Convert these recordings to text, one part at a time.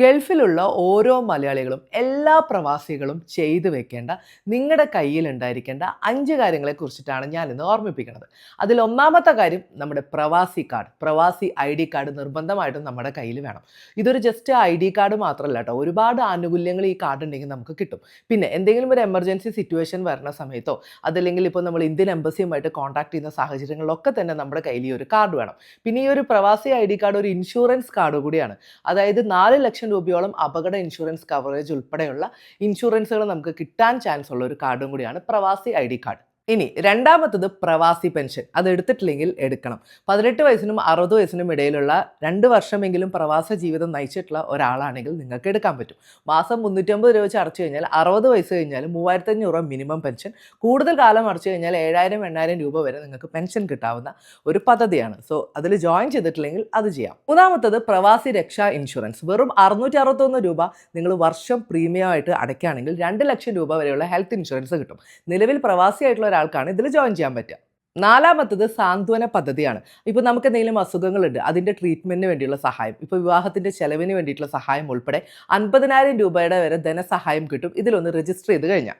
ഗൾഫിലുള്ള ഓരോ മലയാളികളും എല്ലാ പ്രവാസികളും ചെയ്തു വെക്കേണ്ട നിങ്ങളുടെ കയ്യിൽ ഉണ്ടായിരിക്കേണ്ട അഞ്ച് കാര്യങ്ങളെ കുറിച്ചിട്ടാണ് ഞാൻ ഇന്ന് ഓർമ്മിപ്പിക്കുന്നത് അതിൽ ഒന്നാമത്തെ കാര്യം നമ്മുടെ പ്രവാസി കാർഡ് പ്രവാസി ഐ ഡി കാർഡ് നിർബന്ധമായിട്ടും നമ്മുടെ കയ്യിൽ വേണം. ഇതൊരു ജസ്റ്റ് ഐ ഡി കാർഡ് മാത്രമല്ല കേട്ടോ ഒരുപാട് ആനുകൂല്യങ്ങൾ ഈ കാർഡ് ഉണ്ടെങ്കിൽ നമുക്ക് കിട്ടും. പിന്നെ എന്തെങ്കിലും ഒരു എമർജൻസി സിറ്റുവേഷൻ വരുന്ന സമയത്തോ അതല്ലെങ്കിൽ ഇപ്പോൾ നമ്മൾ ഇന്ത്യൻ എംബസിയുമായിട്ട് കോൺടാക്ട് ചെയ്യുന്ന സാഹചര്യങ്ങളിലൊക്കെ തന്നെ നമ്മുടെ കയ്യിൽ ഈ ഒരു കാർഡ് വേണം. പിന്നെ ഈ ഒരു പ്രവാസി ഐ ഡി കാർഡ് ഒരു ഇൻഷുറൻസ് കാർഡ് കൂടിയാണ്. അതായത് നാല് ലക്ഷം രൂപയോളം അപകട ഇൻഷുറൻസ് കവറേജ് ഉൾപ്പെടെയുള്ള ഇൻഷുറൻസുകൾ നമുക്ക് കിട്ടാൻ ചാൻസ് ഉള്ള ഒരു കാർഡും കൂടിയാണ് പ്രവാസി ഐ ഡി കാർഡ്. ഇനി രണ്ടാമത്തത് പ്രവാസി പെൻഷൻ. അത് എടുത്തിട്ടില്ലെങ്കിൽ എടുക്കണം. പതിനെട്ട് വയസ്സിനും അറുപത് വയസ്സിനും ഇടയിലുള്ള രണ്ട് വർഷമെങ്കിലും പ്രവാസ ജീവിതം നയിച്ചിട്ടുള്ള ഒരാളാണെങ്കിൽ നിങ്ങൾക്ക് എടുക്കാൻ പറ്റും. മാസം മുന്നൂറ്റമ്പത് രൂപ വെച്ച് അടച്ചു കഴിഞ്ഞാൽ അറുപത് വയസ്സ് കഴിഞ്ഞാൽ മൂവായിരത്തി അഞ്ഞൂറ് രൂപ മിനിമം പെൻഷൻ കൂടുതൽ കാലം അടച്ചു കഴിഞ്ഞാൽ ഏഴായിരം എണ്ണായിരം രൂപ വരെ നിങ്ങൾക്ക് പെൻഷൻ കിട്ടാവുന്ന ഒരു പദ്ധതിയാണ്. സോ അതിൽ ജോയിൻ ചെയ്തിട്ടില്ലെങ്കിൽ അത് ചെയ്യാം. മൂന്നാമത്തത് പ്രവാസി രക്ഷാ ഇൻഷുറൻസ് വെറും അറുന്നൂറ്റി അറുപത്തൊന്ന് രൂപ നിങ്ങൾ വർഷം പ്രീമിയമായിട്ട് അടയ്ക്കുകയാണെങ്കിൽ രണ്ട് ലക്ഷം രൂപ വരെയുള്ള ഹെൽത്ത് ഇൻഷുറൻസ് കിട്ടും. നിലവിൽ പ്രവാസിയായിട്ടുള്ള ഒരാൾക്കാണ് ഇതിൽ ജോയിൻ ചെയ്യാൻ പറ്റുക. നാലാമത്തത് സാന്ത്വന പദ്ധതിയാണ്. ഇപ്പോൾ നമുക്ക് എന്തെങ്കിലും അസുഖങ്ങളുണ്ട് അതിന്റെ ട്രീറ്റ്മെന്റിന് വേണ്ടിയുള്ള സഹായം. ഇപ്പോൾ വിവാഹത്തിന്റെ ചെലവിന് വേണ്ടിയിട്ടുള്ള സഹായം ഉൾപ്പെടെ അൻപതിനായിരം രൂപയുടെ വരെ ധനസഹായം കിട്ടും. ഇതിലൊന്ന് രജിസ്റ്റർ ചെയ്ത് കഴിഞ്ഞാൽ.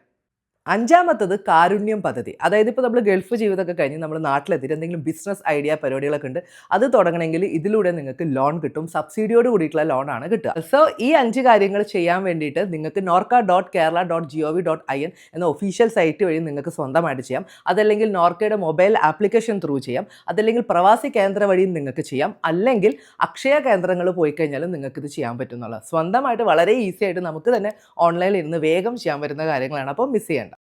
അഞ്ചാമത്തത് കാരുണ്യം പദ്ധതി. അതായത് ഇപ്പോൾ നമ്മൾ ഗൾഫ് ജീവിതമൊക്കെ കഴിഞ്ഞ് നമ്മൾ നാട്ടിലെത്തിയിട്ട് എന്തെങ്കിലും ബിസിനസ് ഐഡിയ പരിപാടികളൊക്കെ ഉണ്ട് അത് തുടങ്ങണമെങ്കിൽ ഇതിലൂടെ നിങ്ങൾക്ക് ലോൺ കിട്ടും. സബ്സിഡിയോട് കൂടിയിട്ടുള്ള ലോണാണ് കിട്ടുക. സോ ഈ അഞ്ച് കാര്യങ്ങൾ ചെയ്യാൻ വേണ്ടിയിട്ട് നിങ്ങൾക്ക് Norka dot Kerala dot G O V dot I N എന്ന ഒഫീഷ്യൽ സൈറ്റ് വഴി നിങ്ങൾക്ക് സ്വന്തമായിട്ട് ചെയ്യാം. അതല്ലെങ്കിൽ നോർക്കയുടെ മൊബൈൽ ആപ്ലിക്കേഷൻ ത്രൂ ചെയ്യാം. അതല്ലെങ്കിൽ പ്രവാസി കേന്ദ്ര വഴിയും നിങ്ങൾക്ക് ചെയ്യാം. അല്ലെങ്കിൽ അക്ഷയ കേന്ദ്രങ്ങൾ പോയി കഴിഞ്ഞാലും നിങ്ങൾക്ക് ഇത് ചെയ്യാൻ പറ്റുന്നുള്ള. സ്വന്തമായിട്ട് വളരെ ഈസി ആയിട്ട് നമുക്ക് തന്നെ ഓൺലൈനിൽ ഇരുന്ന് വേഗം ചെയ്യാൻ പറ്റുന്ന കാര്യങ്ങളാണ്. അപ്പോൾ മിസ് ചെയ്യേണ്ട.